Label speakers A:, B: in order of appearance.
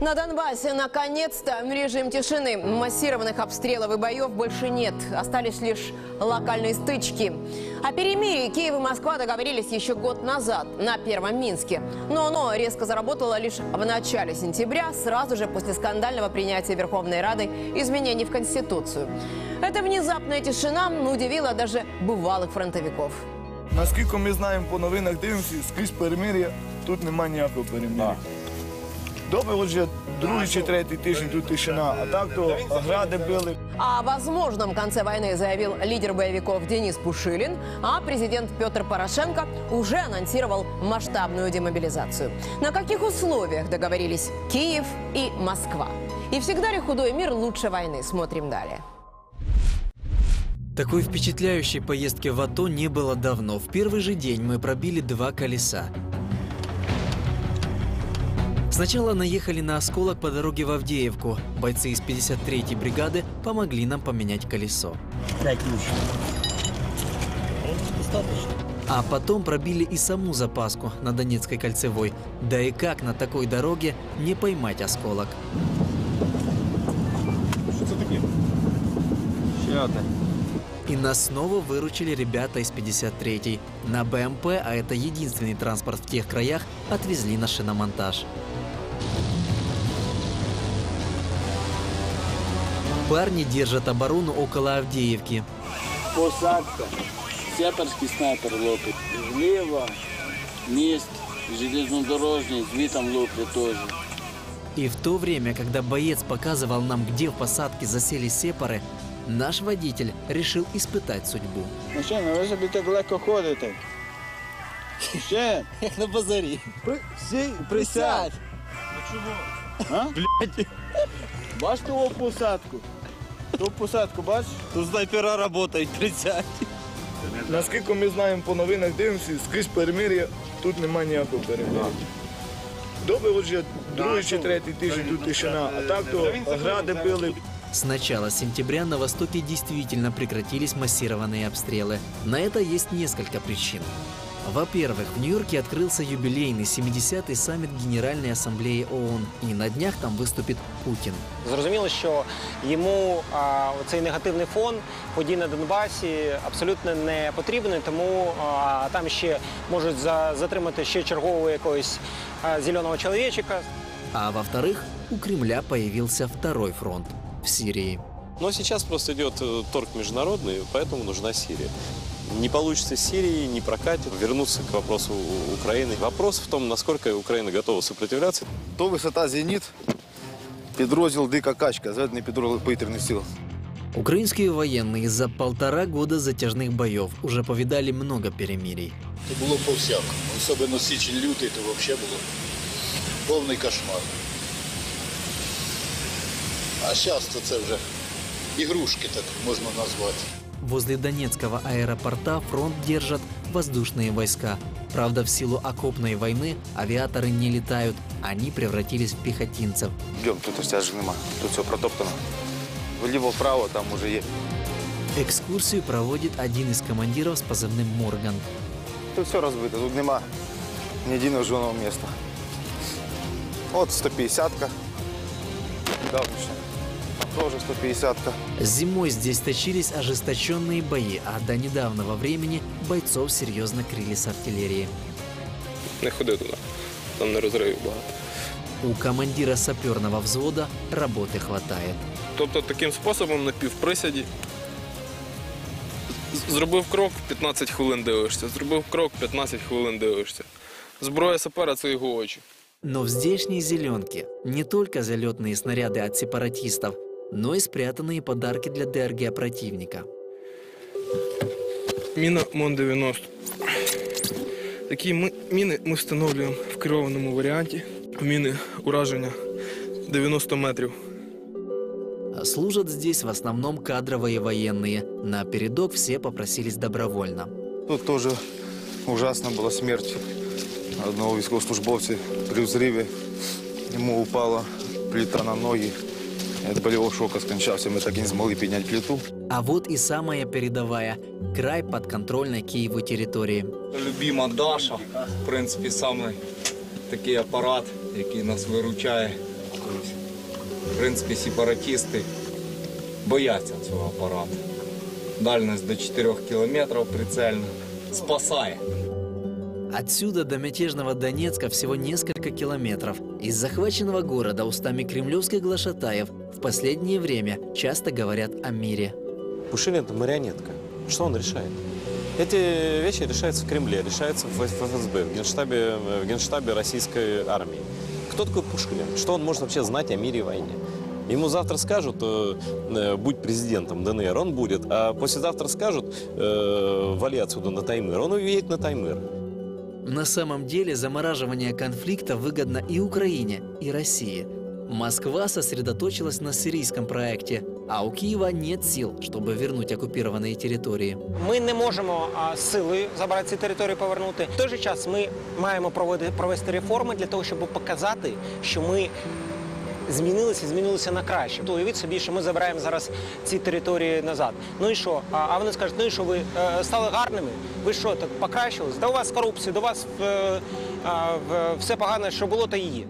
A: На Донбассе наконец-то режим тишины. Массированных обстрелов и боев больше нет. Остались лишь локальные стычки. О перемирии Киев и Москва договорились еще год назад на Первом Минске. Но оно резко заработало лишь в начале сентября, сразу же после скандального принятия Верховной Рады изменений в Конституцию. Эта внезапная тишина удивила даже бывалых фронтовиков.
B: Наскільки ми знаємо по новинах, дивимося, скрізь перемир'я, тут немає ніякого перемир'я. Добре, отже, другий чи третій тиждень тут тишина, а так то гради били.
A: О возможном конце войны заявил лидер боевиков Денис Пушилин, а президент Петр Порошенко уже анонсировал масштабную демобилизацию. На каких условиях договорились Киев и Москва? И всегда ли худой мир лучше войны? Смотрим далее.
C: Такой впечатляющей поездки в АТО не было давно. В первый же день мы пробили два колеса. Сначала наехали на осколок по дороге в Авдеевку. Бойцы из 53-й бригады помогли нам поменять колесо. А потом пробили и саму запаску на Донецкой кольцевой. Да и как на такой дороге не поймать осколок? И нас снова выручили ребята из 53-й. На БМП, а это единственный транспорт в тех краях, отвезли на шиномонтаж. Парни держат оборону около Авдеевки.
D: Посадка. Сепарський снайпер лопить. Зліва, міст, железнодорожний, звітом лоплять теж.
C: И в то время, когда боец показывал нам, где в посадке засели сепары, наш водитель решил испытать судьбу.
D: Мужчина, ви собі так легко ходите. Ще?
C: Як на базарі.
D: Сій, присядь. А? Бачиш ту посадку? Ту посадку, бачиш?
E: Тут снайпера работают, присядь.
B: Наскільки ми знаємо по новинах, дивимося, скрізь перемир'я, тут немає ніякого перемир'я. Добре, отже, другий чи третій тиждень тут тишина, а так то гради били.
C: С начала сентября на Востоке действительно прекратились массированные обстрелы. На это есть несколько причин. Во-первых, в Нью-Йорке открылся юбилейный 70-й саммит Генеральной Ассамблеи ООН, и на днях там выступит Путин.
F: Зрозуміло, що йому а, цей негативний фон подій на Донбасі абсолютно не потрібний, тому а, там ще можуть за, затримати ще чергового якогось а, зеленого чоловічика.
C: А во-вторых, у Кремля появился второй фронт в Сирии.
G: Но сейчас просто идет э, торг международный, поэтому нужна Сирия. Не получится с Сирией, не прокатит. Вернуться к вопросу У- Украины. Вопрос в том, насколько Украина готова сопротивляться.
H: То висота зеніт, підрозділ Дика качка, зведений підрозділ повітряних сил.
C: Украинские военные за полтора года затяжных боев уже повидали много перемирий.
I: То було по всякому. Особливо січень лютий, то взагалі було повний кошмар. А зараз то це вже ігрушки, так можна назвати.
C: Возле Донецкого аэропорта фронт держат воздушные войска. Правда, в силу окопной войны авиаторы не летают, они превратились в пехотинцев.
H: Йдемо, тут стяжок нема, тут все протоптано. Вліво-вправо там уже є.
C: Экскурсию проводит один из командиров с позывным «Морган».
H: Тут все розбито, тут нема ні єдиного жодного міста. От 150-ка. Давнішня. Тоже 150-ка.
C: Зимой здесь точились ожесточенные бои, а до недавнего времени бойцов серьезно крили с артиллерии.
G: Не ходи туди. Там не розривів багато.
C: У командира саперного взвода работы хватает.
G: Тобто таким способом на півприсяді з- зробив крок, 15 хвилин дивишся. Зробив крок, 15 хвилин дивишся. Зброя сапера це його очі.
C: Но в здешней зеленке не только залетные снаряды от сепаратистов, но и спрятанные подарки для ДРГ противника.
G: Міна МОН-90. Такі ми- міни ми встановлюємо в керованому варіанті. Міни ураження 90 метрів.
C: А Служат здесь в основном кадровые военные. На передок все попросились добровольно.
H: Тут теж ужасна була смерть одного військовослужбовця при взриві. Йому упала плита на ноги. Від болевого шока скончався. Ми так і не змогли підняти плиту.
C: А вот и самая передовая – край подконтрольной Киеву территории.
E: Любима Даша, в принципі, саме такий апарат, який нас виручає.
J: В принципі, сепаратисти бояться цього апарату. Дальність до 4 кілометрів прицельна. Спасає.
C: Отсюда до мятежного Донецка всего несколько километров. Из захваченного города устами кремлевских глашатаев в последнее время часто говорят о мире.
G: Пушилин – это марионетка. Что он решает? Эти вещи решаются в Кремле, решаются в ФСБ, в генштабе, в генштабе российской армии. Кто такой Пушкин? Что он может вообще знать о мире и войне? Ему завтра скажут, э, э, будь президентом ДНР, он будет. А послезавтра скажут, э, вали отсюда на Таймыр, он уедет на Таймыр.
C: На самом деле замораживание конфликта выгодно и Украине, и России. Москва сосредоточилась на сирийском проекте, а у Киева нет сил, чтобы вернуть оккупированные территории.
F: Ми не можемо а, силою забрати ці території повернути. В той же час ми маємо проводити провести реформи для того, щоб показати, що ми. Змінилися, змінилися на краще. То уявіть собі, що ми забираємо зараз ці території назад. Ну і що? А, вони скажуть, ну і що ви е, стали гарними? Ви що так покращились? Та у вас корупція, до вас е, е, все погане, що було, то і є.